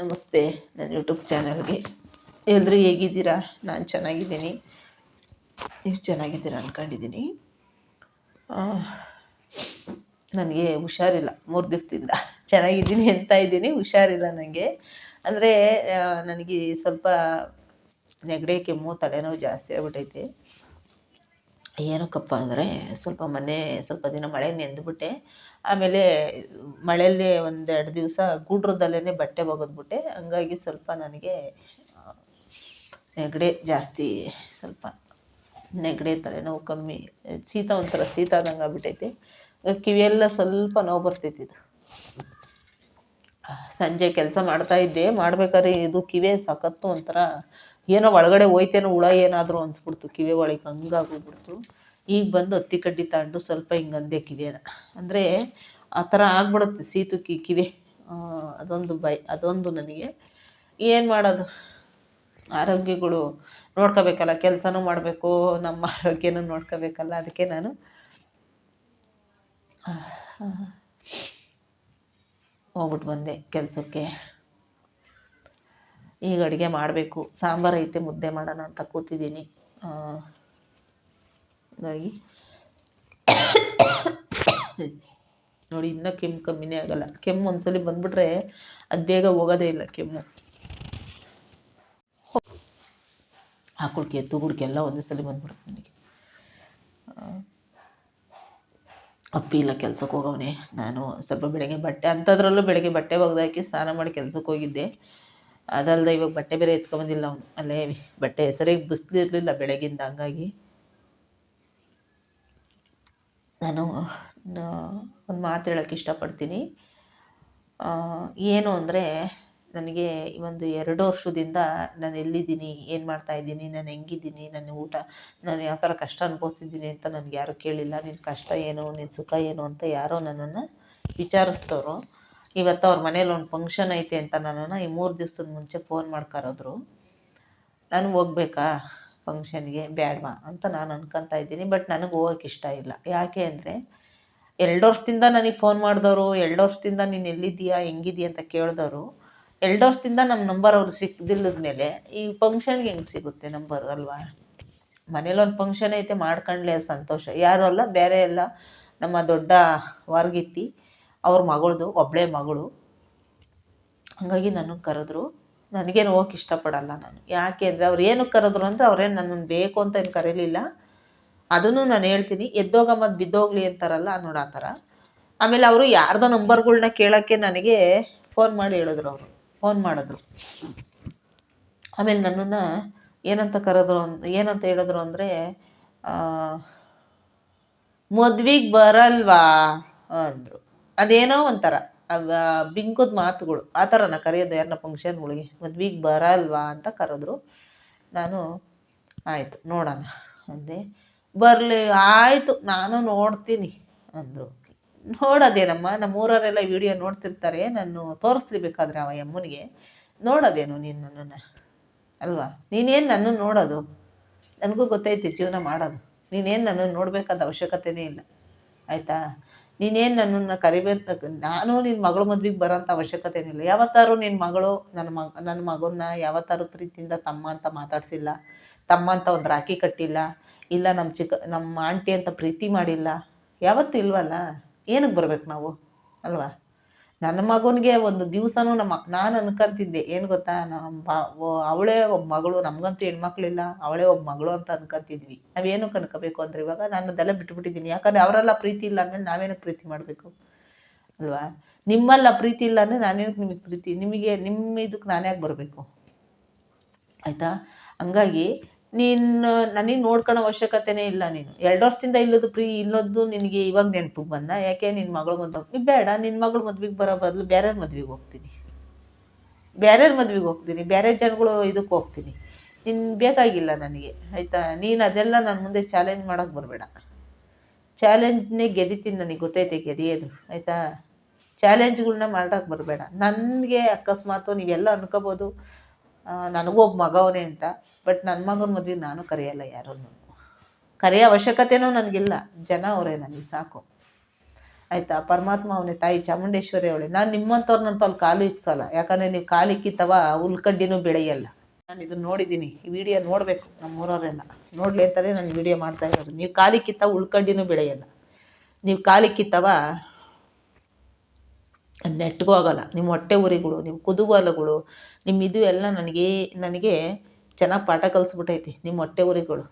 ನಮಸ್ತೆ, ನನ್ನ ಯೂಟ್ಯೂಬ್ ಚಾನಲ್ಗೆ. ಎಲ್ಲರೂ ಹೇಗಿದ್ದೀರಾ? ನಾನು ಚೆನ್ನಾಗಿದ್ದೀನಿ. ನೀವು ಚೆನ್ನಾಗಿದ್ದೀರಾ ಅಂದ್ಕೊಂಡಿದ್ದೀನಿ ನನಗೆ ಹುಷಾರಿಲ್ಲ. ಮೂರು ದಿವಸದಿಂದ. ಚೆನ್ನಾಗಿದ್ದೀನಿ ಅಂತ ಇದ್ದೀನಿ. ಹುಷಾರಿಲ್ಲ ನನಗೆ ಅಂದರೆ ನನಗೆ ಸ್ವಲ್ಪ ನೆಗಡಿ, ಕೆಮ್ಮು, ತಲೆನೋವು ಜಾಸ್ತಿ ಆಗ್ಬಿಟ್ಟೈತೆ ಏನಕ್ಕಪ್ಪ ಅಂದರೆ ಸ್ವಲ್ಪ ಮೊನ್ನೆ ಸ್ವಲ್ಪ ದಿನ ಮಳೆ ನೆಂದುಬಿಟ್ಟೆ. ಆಮೇಲೆ ಮಳೆಯಲ್ಲಿ ಒಂದೆರಡು ದಿವಸ ಗೂಡ್ರದಲ್ಲೇ ಬಟ್ಟೆ ಒಗೆದ್ಬಿಟ್ಟೆ. ಹಂಗಾಗಿ ಸ್ವಲ್ಪ ನನಗೆ ನೆಗಡಿ ಜಾಸ್ತಿ ಸ್ವಲ್ಪ ನೆಗಡಿ ತಲೆನೋವು ಕಮ್ಮಿ. ಶೀತ ಒಂಥರ ಶೀತ ಆದಂಗೆ ಆಗ್ಬಿಟ್ಟೈತೆ. ಕಿವಿಯೆಲ್ಲ ಸ್ವಲ್ಪ ನೋವು ಬರ್ತೈತಿದು ಸಂಜೆ ಕೆಲಸ ಮಾಡ್ತಾ ಇದ್ದೆ. ಮಾಡ್ಬೇಕಾದ್ರೆ ಇದು ಕಿವಿ ಸಖತ್ತು ಒಂಥರ ಏನೋ ಒಳಗಡೆ ಹೋಯ್ತೇನೋ ಹುಳ ಏನಾದರೂ ಅನ್ಸ್ಬಿಡ್ತು, ಕಿವಿ ಒಳಗೆ ಹಂಗಾಗೋಗ್ಬಿಡ್ತು ಈಗ ಬಂದು ಹತ್ತಿ ಕಡ್ಡಿ ತಗೊಂಡು ಸ್ವಲ್ಪ ಹಿಂಗೆ ಅಂದೆ ಕಿವಿಯನ್ನ. ಅಂದರೆ ಆ ಥರ ಆಗ್ಬಿಡುತ್ತೆ ಸೀತುಕಿ ಕಿವಿ. ಅದೊಂದು ಬೈ ಅದೊಂದು ನನಗೆ. ಏನು ಮಾಡೋದು? ಆರೋಗ್ಯಗಳು ನೋಡ್ಕೋಬೇಕಲ್ಲ, ಕೆಲಸನೂ ಮಾಡಬೇಕು, ನಮ್ಮ ಆರೋಗ್ಯನೂ ನೋಡ್ಕೋಬೇಕಲ್ಲ, ಅದಕ್ಕೆ ನಾನು ಹೋಗ್ಬಿಟ್ಟು ಬಂದೆ ಕೆಲಸಕ್ಕೆ. ಈಗ ಅಡುಗೆ ಮಾಡಬೇಕು. ಸಾಂಬಾರು ಐತೆ, ಮುದ್ದೆ ಮಾಡೋಣ ಅಂತ ಕೂತಿದ್ದೀನಿ. ಹಾಗಾಗಿ ನೋಡಿ. ಇನ್ನೂ ಕೆಮ್ಮು ಕಮ್ಮಿನೇ ಆಗಲ್ಲ. ಕೆಮ್ಮು ಒಂದ್ಸಲಿ ಬಂದ್ಬಿಟ್ರೆ ಅದು ಬೇಗ ಹೋಗೋದೇ ಇಲ್ಲ ಕೆಮ್ಮು. ಹಾಕೊಳ್ಕೆ ತುಗುಡ್ಕೆ ಎಲ್ಲ ಒಂದೇ ಸಲ ಬಂದ್ಬಿಡುತ್ತೆ ನನಗೆ. ಅಪ್ಪಿ ಇಲ್ಲ ಕೆಲ್ಸಕ್ಕೆ ಹೋಗವನೆ. ನಾನು ಸ್ವಲ್ಪ ಬೆಳಗ್ಗೆ ಬಟ್ಟೆ, ಅಂಥದ್ರಲ್ಲೂ ಬೆಳಗ್ಗೆ ಬಟ್ಟೆ ಒಗೆದಾಕಿ ಸ್ನಾನ ಮಾಡಿ ಕೆಲ್ಸಕ್ಕೆ ಹೋಗಿದ್ದೆ. ಅದಲ್ಲದೆ ಇವಾಗ ಬಟ್ಟೆ ಬೇರೆ ಎತ್ಕೊಂಬಂದಿಲ್ಲ ಅವನು. ಅಲ್ಲೇ ಬಟ್ಟೆ ಸರಿಯಾಗಿ ಬಿಸಿಲಿರಲಿಲ್ಲ ಬೆಳಗಿಂದ, ಹಂಗಾಗಿ. ನಾನು ಒಂದು ಮಾತು ಹೇಳೋಕ್ಕೆ ಇಷ್ಟಪಡ್ತೀನಿ. ಏನು ಅಂದರೆ ನನಗೆ ಒಂದು ಎರಡು ವರ್ಷದಿಂದ ನಾನು ಎಲ್ಲಿದ್ದೀನಿ, ಏನು ಮಾಡ್ತಾ ಇದ್ದೀನಿ, ನಾನು ಹೆಂಗಿದ್ದೀನಿ, ನನ್ನ ಊಟ, ನಾನು ಯಾವ ಥರ ಕಷ್ಟ ಅನ್ಭವಿಸಿದ್ದೀನಿ ಅಂತ ನನಗೆ ಯಾರು ಕೇಳಿಲ್ಲ. ನಿನ್ನ ಕಷ್ಟ ಏನು ನಿನ್ನ ಸುಖ ಏನು ಅಂತ ಯಾರೋ ನನ್ನನ್ನು ವಿಚಾರಿಸ್ತವ್ರು ಇವತ್ತು ಅವ್ರ ಮನೇಲಿ ಒಂದು ಫಂಕ್ಷನ್ ಐತೆ ಅಂತ ನಾನು ಈ ಮೂರು ದಿವ್ಸದ ಮುಂಚೆ ಫೋನ್ ಮಾಡ್ಕರೋದ್ರು. ನಾನು ಹೋಗ್ಬೇಕಾ ಫಂಕ್ಷನ್ಗೆ ಬೇಡವಾ ಅಂತ ನಾನು ಅನ್ಕೊತಾ ಇದ್ದೀನಿ, ಬಟ್ ನನಗೆ ಹೋಗೋಕೆ ಇಷ್ಟ ಇಲ್ಲ. ಯಾಕೆ ಅಂದರೆ, ಎರಡು ವರ್ಷದಿಂದ ನನಗೆ ಫೋನ್ ಮಾಡಿದವರು, ಎರಡು ವರ್ಷದಿಂದ ನೀನು ಎಲ್ಲಿದ್ದೀಯಾ ಹೆಂಗಿದೀಯ ಅಂತ ಕೇಳಿದವರು, ಎರಡು ವರ್ಷದಿಂದ ನಮ್ಮ ನಂಬರ್ ಅವ್ರು ಸಿಕ್ದಿಲ್ಲದ ಮೇಲೆ ಈ ಫಂಕ್ಷನ್ಗೆ ಹೆಂಗೆ ಸಿಗುತ್ತೆ ನಂಬರ್ ಅಲ್ವಾ? ಮನೇಲೊಂದು ಫಂಕ್ಷನ್ ಐತೆ, ಮಾಡ್ಕೊಂಡ್ಲೆ ಸಂತೋಷ. ಯಾರು ಅಲ್ಲ, ಬೇರೆ ಎಲ್ಲ ನಮ್ಮ ದೊಡ್ಡ ವಾರ್ಗಿತ್ತಿ ಅವ್ರ ಮಗಳದು ಒಬ್ಬಳೇ ಮಗಳು. ಹಾಗಾಗಿ ನನಗೆ ಕರೆದ್ರು. ನನಗೇನು ಹೋಗಕ್ಕೆ ಇಷ್ಟಪಡಲ್ಲ ನಾನು. ಯಾಕೆ ಅಂದರೆ ಅವ್ರು ಏನಕ್ಕೆ ಕರೆದ್ರು ಅಂದರೆ ಅವ್ರೇನು ನನ್ನನ್ನು ಬೇಕು ಅಂತ ಏನು ಕರೀಲಿಲ್ಲ. ಅದನ್ನು ನಾನು ಹೇಳ್ತೀನಿ. ಎದ್ದೋಗ ಮತ್ತು ಬಿದ್ದೋಗ್ಲಿ ಅಂತಾರಲ್ಲ ನೋಡೋ ಆ ಥರ. ಆಮೇಲೆ ಅವರು ಯಾರ್ದೋ ನಂಬರ್ಗಳ್ನ ಕೇಳೋಕ್ಕೆ ನನಗೆ ಫೋನ್ ಮಾಡಿ ಹೇಳಿದ್ರು ಅವರು. ಫೋನ್ ಮಾಡಿದ್ರು. ಆಮೇಲೆ ನನ್ನನ್ನು ಏನಂತ ಕರೆದ್ರು ಏನಂತ ಹೇಳಿದ್ರು ಅಂದರೆ ಮದ್ವೆಗೆ ಬರಲ್ವಾ? ಅಂದರು. ಅದೇನೋ ಒಂಥರ. ಬಿಂಕದ ಮಾತುಗಳು. ಆ ಥರನ ಕರೆಯೋದು ಯಾರನ್ನ ಫಂಕ್ಷನ್ಗಳಿಗೆ ಮದ್ವೆಗೆ ಬರಲ್ವಾ ಅಂತ ಕರೆದ್ರು. ನಾನು, ಆಯಿತು, ನೋಡೋಣ. ಅಂದೆ. ಬರಲಿ, ಆಯಿತು, ನಾನು ನೋಡ್ತೀನಿ, ಅಂದರು. ನೋಡೋದೇನಮ್ಮ ನಮ್ಮ ಊರವರೆಲ್ಲ ವಿಡಿಯೋ ನೋಡ್ತಿರ್ತಾರೆ. ನಾನು ತೋರಿಸ್ಲಿ ಬೇಕಾದ್ರೆ ಅವ ಯಮ್ಮನಿಗೆ. ನೋಡೋದೇನು ನೀನು ನನ್ನನ್ನು? ಅಲ್ವಾ? ನೀನೇನು ನನ್ನನ್ನು ನೋಡೋದು? ನನಗೂ ಗೊತ್ತೈತಿ ಜೀವನ ಮಾಡೋದು. ನೀನೇನು ನನ್ನನ್ನು ನೋಡಬೇಕಾದ ಅವಶ್ಯಕತೆನೇ ಇಲ್ಲ. ಆಯಿತಾ? ನೀನೇನು ನನ್ನನ್ನು ಕರಿಬೇಕು ನಾನು ನಿನ್ನ ಮಗಳು ಮದ್ವೆಗೆ ಬರೋಂಥ ಅವಶ್ಯಕತೆ ಏನಿಲ್ಲ. ಯಾವತ್ತಾರು ನಿನ್ನ ಮಗಳು ನನ್ನ ಮಗ ನನ್ನ ಮಗನ್ನ ಯಾವತ್ತಾರು ಪ್ರೀತಿಯಿಂದ ತಮ್ಮ ಅಂತ ಮಾತಾಡಿಸಿಲ್ಲ, ತಮ್ಮ ಅಂತ ಒಂದು ರಾಖಿ ಕಟ್ಟಿಲ್ಲ, ಇಲ್ಲ ನಮ್ಮ ಚಿಕ್ಕ ನಮ್ಮ ಆಂಟಿ ಅಂತ ಪ್ರೀತಿ ಮಾಡಿಲ್ಲ, ಯಾವತ್ತೂ ಇಲ್ವಲ್ಲ? ಏನಕ್ಕೆ ಬರ್ಬೇಕು ನಾವು? ಅಲ್ವಾ? ನನ್ನ ಮಗನಿಗೆ ಒಂದು ದಿವಸನೂ ನಮ್ಮ ನಾನು ಅನ್ಕೊಂತಿದ್ದೆ, ಏನು ಗೊತ್ತಾ? ನಮ್ಮ ಅವಳೇ ಒಬ್ಬ ಮಗಳು, ನಮಗಂತೂ ಹೆಣ್ಮಕ್ಳಿಲ್ಲ, ಅವಳೇ ಒಬ್ಬ ಮಗಳು ಅಂತ ಅನ್ಕೊಂತಿದ್ವಿ. ನಾವೇನು ಕನ್ಕೋಬೇಕು ಅಂದ್ರೆ ಇವಾಗ ನಾನು ಅದೆಲ್ಲ ಬಿಟ್ಬಿಟ್ಟಿದ್ದೀನಿ. ಯಾಕಂದ್ರೆ ಅವರೆಲ್ಲ ಪ್ರೀತಿ ಇಲ್ಲ ಅಂದ್ರೆ ನಾವೇನು ಪ್ರೀತಿ ಮಾಡಬೇಕು? ಅಲ್ವಾ? ನಿಮ್ಮಲ್ಲ ಪ್ರೀತಿ ಇಲ್ಲ ಅಂದ್ರೆ ನಾನೇನು ನಿಮಗೆ ಪ್ರೀತಿ? ನಿಮಗೆ ನಿಮ್ಮ ಇದಕ್ಕೆ ನಾನೇ ಬರಬೇಕು? ಆಯಿತಾ? ಹಂಗಾಗಿ ನೀನು, ನನಗೆ ನೋಡ್ಕೊಳ್ಳೋ ಅವಶ್ಯಕತೆನೇ ಇಲ್ಲ ನೀನು. ಎರಡು ವರ್ಷದಿಂದ ಇಲ್ಲದು ಪ್ರೀ, ಇಲ್ಲದ್ದು ನಿನಗೆ ಇವಾಗ ನೆನಪಿಗೆ ಬಂದ. ಯಾಕೆ ನಿನ್ನ ಮಗಳು ಮದುವೆ ಬೇಡ ನಿನ್ನ ಮಗಳು ಮದ್ವೆಗೆ ಬರೋ ಬದಲು ಬೇರೆಯವ್ರ ಮದ್ವೆಗೆ ಹೋಗ್ತೀನಿ. ಬೇರೆಯವ್ರ ಮದ್ವೆಗೆ ಹೋಗ್ತೀನಿ. ಬೇರೆ ಜನಗಳು ಇದಕ್ಕೆ ಹೋಗ್ತೀನಿ. ನಿನ್ ಬೇಕಾಗಿಲ್ಲ ನನಗೆ, ಆಯಿತಾ? ನೀನು ಅದೆಲ್ಲ ನನ್ನ ಮುಂದೆ ಚಾಲೆಂಜ್ ಮಾಡೋಕೆ ಬರಬೇಡ. ಚಾಲೆಂಜ್ನೇ ಗೆದಿತೀನಿ ನನಗೆ ಗೊತ್ತೈತೆ, ಗೆದಿಯೋದು, ಆಯಿತಾ? ಚಾಲೆಂಜ್ಗಳನ್ನ ಮಾಡೋಕ್ಕೆ ಬರಬೇಡ. ನನಗೆ ಅಕಸ್ಮಾತು ನೀವೆಲ್ಲ ಅನ್ಕೋಬೋದು. ನನಗೂ ಒಬ್ಬ ಮಗವನೇ ಅಂತ. ಬಟ್ ನನ್ನ ಮಗನ ಮದ್ವೆಗೆ ನಾನು ಕರೆಯಲ್ಲ ಯಾರನ್ನು. ಕರೆಯೋ ಅವಶ್ಯಕತೆನೂ ನನಗಿಲ್ಲ. ಜನ ಅವರೇ ನನಗೆ ಸಾಕು. ಆಯಿತಾ? ಪರಮಾತ್ಮ ಅವನೇ, ತಾಯಿ ಚಾಮುಂಡೇಶ್ವರಿ ಅವಳೆ. ನಾನು ನಿಮ್ಮಂಥವ್ರನ್ನಂತ ಅಲ್ಲಿ ಕಾಲು ಇಕ್ಸಲ್ಲ ಯಾಕಂದರೆ ನೀವು ಕಾಲಿಕ್ಕಿತ್ತವ ಹುಲ್ಕಡ್ಡಿನೂ ಬೆಳೆಯಲ್ಲ. ನಾನು ಇದನ್ನ ನೋಡಿದ್ದೀನಿ. ಈ ವಿಡಿಯೋ ನೋಡಬೇಕು ನಮ್ಮೂರವರೆಲ್ಲ. ನೋಡಲಿ ಅಂತಲೇ ನಾನು ವಿಡಿಯೋ ಮಾಡ್ತಾ ಇರೋದು. ನೀವು ಕಾಲಿಕ್ಕಿತ್ತ ಉಳ್ಕಡ್ಡಿನೂ ಬೆಳೆಯಲ್ಲ. ನೀವು ಕಾಲಿಕ್ಕಿತ್ತವ ನೆಟ್ಗೂ ಆಗಲ್ಲ. ನಿಮ್ಮ ಹೊಟ್ಟೆ ಉರಿಗಳು ನಿಮ್ಮ ಕುತೂಹಲಗಳು ನಿಮ್ಮ ಇದು ಎಲ್ಲ ನನಗೆ ನನಗೆ ಚೆನ್ನಾಗಿ ಪಾಠ ಕಲಿಸ್ಬಿಟ್ಟೈತಿ ನಿಮ್ಮ ಹೊಟ್ಟೆ ಉರಿಗಳು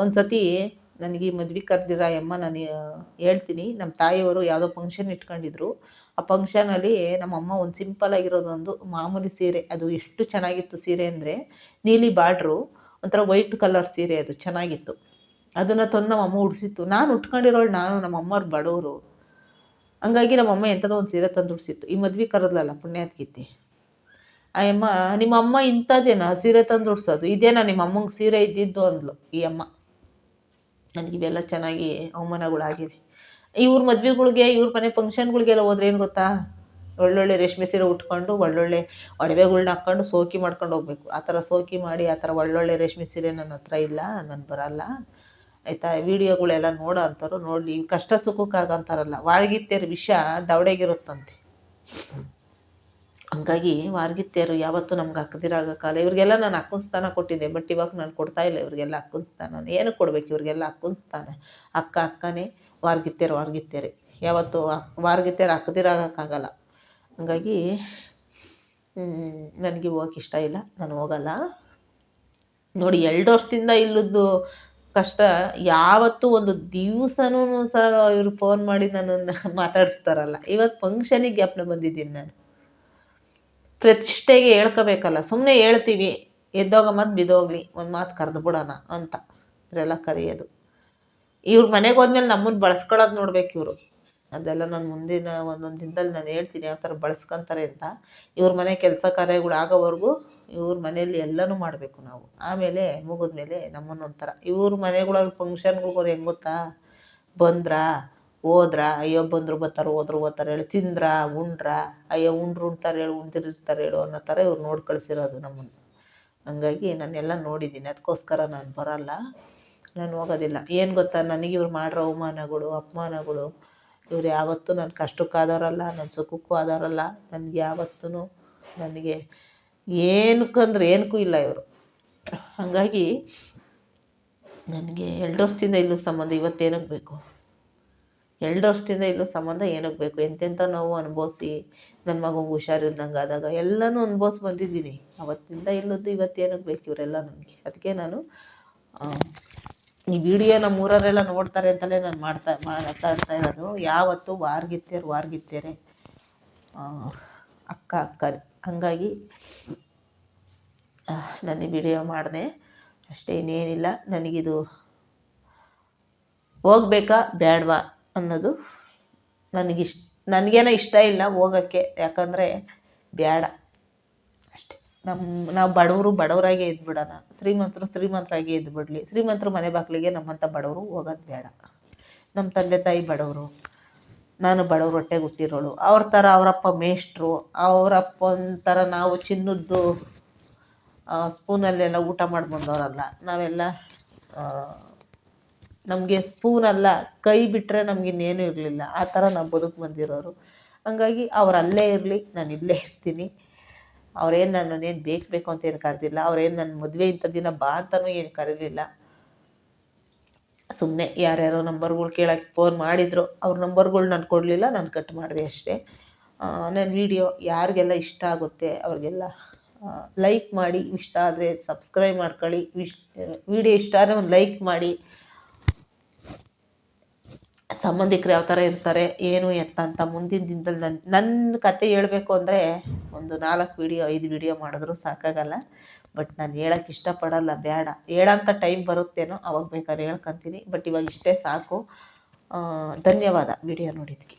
ಒಂದು ಸತಿ ನನಗೆ ಈ ಮದ್ವೆ ಕರೆದಿರ ಅಮ್ಮ ನಾನು ಹೇಳ್ತೀನಿ. ನಮ್ಮ ತಾಯಿಯವರು ಯಾವುದೋ ಫಂಕ್ಷನ್ ಇಟ್ಕೊಂಡಿದ್ರು. ಆ ಫಂಕ್ಷನಲ್ಲಿ ನಮ್ಮಮ್ಮ ಒಂದು ಸಿಂಪಲ್ ಆಗಿರೋದೊಂದು ಮಾಮೂಲಿ ಸೀರೆ. ಅದು ಎಷ್ಟು ಚೆನ್ನಾಗಿತ್ತು ಸೀರೆ ಅಂದರೆ ನೀಲಿ ಬಾರ್ಡ್ರು ಒಂಥರ ವೈಟ್ ಕಲರ್ ಸೀರೆ ಅದು ಚೆನ್ನಾಗಿತ್ತು. ಅದನ್ನು ತಂದು ನಮ್ಮಮ್ಮ ಉಡಿಸಿತ್ತು. ನಾನು ಉಟ್ಕೊಂಡಿರೋಳು ನಾನು ನಮ್ಮಮ್ಮವ್ರು ಬಡವರು. ಹಂಗಾಗಿ ನಮ್ಮಮ್ಮ ಎಂಥದೋ ಒಂದು ಸೀರೆ ತಂದು ಉಡಿಸಿತ್ತು. ಈ ಮದ್ವೆ ಕರೆದ್ಲಲ್ಲ ಪುಣ್ಯಾತ್ಗಿತ್ತಿ ಆ ಅಮ್ಮ, ನಿಮ್ಮ ಅಮ್ಮ ಇಂಥದ್ದೇನ? ಸೀರೆ ತಂದು ಉಡ್ಸೋದು. ಇದೇನಾ ನಿಮ್ಮ ಅಮ್ಮಂಗೆ ಸೀರೆ ಇದ್ದಿದ್ದು ಅಂದ್ಲು ಈ ಅಮ್ಮ. ನನಗೆ ಇವೆಲ್ಲ ಚೆನ್ನಾಗಿ ಅವಮಾನಗಳಾಗಿವೆ. ಇವ್ರ ಮದ್ವೆಗಳಿಗೆ, ಇವ್ರ ಮನೆ ಫಂಕ್ಷನ್ಗಳಿಗೆಲ್ಲ ಹೋದ್ರೆ ಏನು ಗೊತ್ತಾ? ಒಳ್ಳೊಳ್ಳೆ ರೇಷ್ಮೆ ಸೀರೆ ಉಟ್ಕೊಂಡು, ಒಳ್ಳೊಳ್ಳೆ ಒಡವೆಗಳ್ನ ಹಾಕ್ಕೊಂಡು ಸೋಕಿ ಮಾಡ್ಕೊಂಡು ಹೋಗ್ಬೇಕು. ಆ ಥರ ಸೋಕಿ ಮಾಡಿ, ಆ ಥರ ಒಳ್ಳೊಳ್ಳೆ ರೇಷ್ಮೆ ಸೀರೆ ನನ್ನ ಹತ್ರ ಇಲ್ಲ, ನಾನು ಬರಲ್ಲ. ಆಯಿತಾ, ವಿಡಿಯೋಗಳೆಲ್ಲ ನೋಡೋ ಅಂಥವ್ರು ನೋಡಲಿ ಕಷ್ಟ ಸುಖಕ್ಕಾಗಂತಾರಲ್ಲ ವಾರ್ಗಿತ್ಯರ ವಿಷ ದವಡೆಗಿರುತ್ತಂತೆ ಹಂಗಾಗಿ ವಾರ್ಗಿತ್ಯರು ಯಾವತ್ತೂ ನಮ್ಗೆ ಹಾಕದಿರಾಗಕ್ಕಲ್ಲ ಕಾಲ, ಇವ್ರಿಗೆಲ್ಲ ನಾನು ಅಕ್ಕನ ಸ್ಥಾನ ಕೊಟ್ಟಿದ್ದೆ, ಬಟ್ ಇವಾಗ ನಾನು ಕೊಡ್ತಾ ಇಲ್ಲ ಇವ್ರಿಗೆಲ್ಲ ಅಕ್ಕನ ಸ್ಥಾನ. ಏನು ಕೊಡ್ಬೇಕು ಇವ್ರಿಗೆಲ್ಲ ಅಕ್ಕನ ಸ್ಥಾನ? ಅಕ್ಕ ಅಕ್ಕನೇ ವಾರ್ಗಿತ್ಯರು ವಾರ್ಗಿತ್ಯರೇ. ಯಾವತ್ತು ವಾರ್ಗಿತ್ಯರು ಹಾಕದಿರಾಗಕ್ಕಾಗಲ್ಲ ಹಂಗಾಗಿ ನನಗೆ ಹೋಗಕ್ಕೆ ಇಷ್ಟ ಇಲ್ಲ, ನಾನು ಹೋಗಲ್ಲ. ನೋಡಿ, ಎರಡು ವರ್ಷದಿಂದ ಇಲ್ಲದ್ದು ಕಷ್ಟ. ಯಾವತ್ತೂ ಒಂದು ದಿವಸನೂ ಸಹ ಇವರು ಫೋನ್ ಮಾಡಿ ನನ್ನನ್ನು ಮಾತಾಡಿಸ್ತಾರಲ್ಲ. ಇವತ್ತು ಫಂಕ್ಷನಿಗೆ ಜ್ಞಾಪನ ಬಂದಿದ್ದೀನಿ ನಾನು. ಪ್ರತಿಷ್ಠೆಗೆ ಹೇಳ್ಕೋಬೇಕಲ್ಲ. ಸುಮ್ಮನೆ ಹೇಳ್ತೀವಿ, ಎದ್ದೋಗ ಮತ್ತು ಬಿದ್ದೋಗ್ಲಿ, ಒಂದು ಮಾತು ಕರೆದು ಬಿಡೋಣ ಅಂತ. ಇವರೆಲ್ಲ ಕರೆಯೋದು. ಇವ್ರ ಮನೆಗೆ ಹೋದ್ಮೇಲೆ ನಮ್ಮನ್ನು ಬಳಸ್ಕೊಳ್ಳೋದು ನೋಡ್ಬೇಕು ಇವರು. ಅದೆಲ್ಲ ನಾನು ಮುಂದಿನ ಒಂದೊಂದು ದಿನದಲ್ಲಿ ನಾನು ಹೇಳ್ತೀನಿ ಯಾವ ಥರ ಬಳಸ್ಕೊಂತಾರೆ ಅಂತ. ಇವ್ರ ಮನೆ ಕೆಲಸ ಕಾರ್ಯಗಳು ಆಗೋವರೆಗೂ ಇವ್ರ ಮನೆಯಲ್ಲಿ ಎಲ್ಲನೂ ಮಾಡಬೇಕು ನಾವು. ಆಮೇಲೆ ಮುಗಿದ್ಮೇಲೆ ನಮ್ಮನ್ನೊಂಥರ ಇವ್ರ ಮನೆಗಳಾಗ ಫಂಕ್ಷನ್ಗಳಿಗೋರು ಹೆಂಗೆ ಗೊತ್ತಾ? ಬಂದ್ರಾ, ಹೋದ್ರ, ಅಯ್ಯೋ ಬಂದರು ಬರ್ತಾರೆ, ಹೋದ್ರು ಬರ್ತಾರೆ ಹೇಳಿ ತಿಂದ್ರ, ಉಂಡ್ರ, ಅಯ್ಯೋ ಉಂಡ್ರು ಉಣ್ತಾರೆ ಹೇಳು ಉಣ್ದಿರ್ತಾರೆ ಹೇಳು ಅನ್ನೋ ಥರ ಇವ್ರು ನೋಡಿ ಕಳಿಸಿರೋದು ನಮ್ಮನ್ನು. ಹಂಗಾಗಿ ನಾನೆಲ್ಲ ನೋಡಿದ್ದೀನಿ. ಅದಕ್ಕೋಸ್ಕರ ನಾನು ಬರಲ್ಲ. ನಾನು ಹೋಗೋದಿಲ್ಲ. ಏನು ಗೊತ್ತಾ? ನನಗೆ ಇವ್ರು ಮಾಡಿರೋ ಅವಮಾನಗಳು, ಅಪಮಾನಗಳು ಇವ್ರು ಯಾವತ್ತೂ ನನ್ನ ಕಷ್ಟಕ್ಕಾದವರಲ್ಲ ನನ್ನ ಸುಖಕ್ಕೂ ಆದವರಲ್ಲ. ನನಗೆ ಯಾವತ್ತೂ ನನಗೆ ಏನಕ್ಕಂದ್ರೆ ಏನಕ್ಕೂ ಇಲ್ಲ ಇವರು. ಹಾಗಾಗಿ ನನಗೆ ಎರಡು ವರ್ಷದಿಂದ ಇಲ್ಲೂ ಸಂಬಂಧ ಇವತ್ತೇನಕ್ಕೆ ಬೇಕು? ಎರಡು ವರ್ಷದಿಂದ ಇಲ್ಲೂ ಸಂಬಂಧ ಏನಕ್ಕೆ ಬೇಕು? ಎಂತೆಂಥ ನೋವು ಅನುಭವಿಸಿ ನನ್ನ ಮಗಂಗೆ ಹುಷಾರಿಲ್ದಂಗೆ ಆದಾಗ ಎಲ್ಲನೂ ಅನುಭವಿಸಿ ಬಂದಿದ್ದೀನಿ ಅವತ್ತಿಂದ ಇಲ್ಲದ್ದು ಇವತ್ತೇನಕ್ಕೆ ಬೇಕು ಇವರೆಲ್ಲ ನನಗೆ? ಅದಕ್ಕೆ ನಾನು ಈ ವಿಡಿಯೋ ನಮ್ಮ ಊರವರೆಲ್ಲ ನೋಡ್ತಾರೆ ಅಂತಲೇ ನಾನು ಮಾಡ್ತಾ ಮಾತಾಡ್ತಾ ಇರೋದು. ಯಾವತ್ತು ವಾರ್ಗಿತ್ತೇರು ವಾರ್ಗಿತ್ತೇರೆ ಅಕ್ಕ ಅಕ್ಕ. ಹಾಗಾಗಿ ನಾನು ವಿಡಿಯೋ ಮಾಡಿದೆ. ಅಷ್ಟೇ, ಇನ್ನೇನಿಲ್ಲ. ನನಗಿದು ಹೋಗ್ಬೇಕಾ ಬೇಡವಾ ಅನ್ನೋದು ನನಗಿಷ್ಟ, ನನಗೇನೋ ಇಷ್ಟ ಇಲ್ಲ ಹೋಗೋಕ್ಕೆ. ಯಾಕಂದರೆ ಬೇಡ ನಮ್ಮ ನಾವು ಬಡವರು ಬಡವರಾಗೆ ಇದ್ಬಿಡೋಣ. ಶ್ರೀಮಂತರು ಶ್ರೀಮಂತರಾಗೆ ಇದ್ಬಿಡಲಿ. ಶ್ರೀಮಂತರು ಮನೆ ಬಾಗಿಲಿಗೆ ನಮ್ಮಂಥ ಬಡವರು ಹೋಗೋದು ಬೇಡ. ನಮ್ಮ ತಂದೆ ತಾಯಿ ಬಡವರು, ನಾನು ಬಡವ್ರ ಹೊಟ್ಟೆಗೆ ಹುಟ್ಟಿರೋಳು. ಅವ್ರ ಥರ ಅವರಪ್ಪ ಮೇಷ್ಟ್ರು ಅವರಪ್ಪ ಒಂಥರ ನಾವು ಚಿನ್ನದ್ದು ಸ್ಪೂನಲ್ಲೆಲ್ಲ ಊಟ ಮಾಡಿ ಬಂದವರಲ್ಲ ನಾವೆಲ್ಲ ನಮಗೆ ಸ್ಪೂನಲ್ಲ ಕೈ ಬಿಟ್ಟರೆ ಇನ್ನೇನು ಇರಲಿಲ್ಲ. ಆ ಥರ ನಾವು ಬದುಕು ಬಂದಿರೋರು. ಹಂಗಾಗಿ ಅವ್ರು ಅಲ್ಲೇ ಇರಲಿ, ನಾನು ಇಲ್ಲೇ ಇರ್ತೀನಿ. ಅವ್ರೇನು ನನ್ನನ್ನೇನು ಬೇಕು ಬೇಕು ಅಂತ ಏನು ಕರೆದಿಲ್ಲ, ಅವ್ರೇನು ನನ್ನ ಮದುವೆ ಇಂಥ ದಿನ ಬಾ ಅಂತಲೂ ಏನು ಕರೀಲಿಲ್ಲ ಸುಮ್ಮನೆ ಯಾರ್ಯಾರೋ ನಂಬರ್ಗಳು ಕೇಳೋಕ್ಕೆ ಫೋನ್ ಮಾಡಿದ್ರು, ಅವ್ರ ನಂಬರ್ಗಳು ನಾನು ಕೊಡಲಿಲ್ಲ, ನಾನು ಕಟ್ ಮಾಡಿದೆ ಅಷ್ಟೇ. ನನ್ನ ವಿಡಿಯೋ ಯಾರಿಗೆಲ್ಲ ಇಷ್ಟ ಆಗುತ್ತೆ, ಅವ್ರಿಗೆಲ್ಲ ಲೈಕ್ ಮಾಡಿ, ಇಷ್ಟ ಆದರೆ ಸಬ್ಸ್ಕ್ರೈಬ್ ಮಾಡ್ಕೊಳ್ಳಿ. ವಿಡಿಯೋ ಇಷ್ಟ ಆದರೆ ಒಂದು ಲೈಕ್ ಮಾಡಿ. ಸಂಬಂಧಿಕರು ಯಾವ ಥರ ಇರ್ತಾರೆ, ಏನು ಎತ್ತ ಅಂತ ಮುಂದಿನ ದಿನದಲ್ಲಿ ನನ್ನ ನನ್ನ ಕತೆ ಹೇಳಬೇಕು ಅಂದರೆ ಒಂದು ನಾಲ್ಕು ವಿಡಿಯೋ, ಐದು ವಿಡಿಯೋ ಮಾಡಿದ್ರು ಸಾಕಾಗಲ್ಲ. ಬಟ್ ನಾನು ಹೇಳಕ್ಕೆ ಇಷ್ಟಪಡಲ್ಲ, ಬೇಡ. ಹೇಳೋಂಥ ಟೈಮ್ ಬರುತ್ತೇನೋ, ಅವಾಗ ಬೇಕಾದ್ರೆ ಹೇಳ್ಕೊತೀನಿ. ಬಟ್ ಇವಾಗ ಇಷ್ಟೇ ಸಾಕು. ಧನ್ಯವಾದ ವಿಡಿಯೋ ನೋಡಿದ್ದಕ್ಕೆ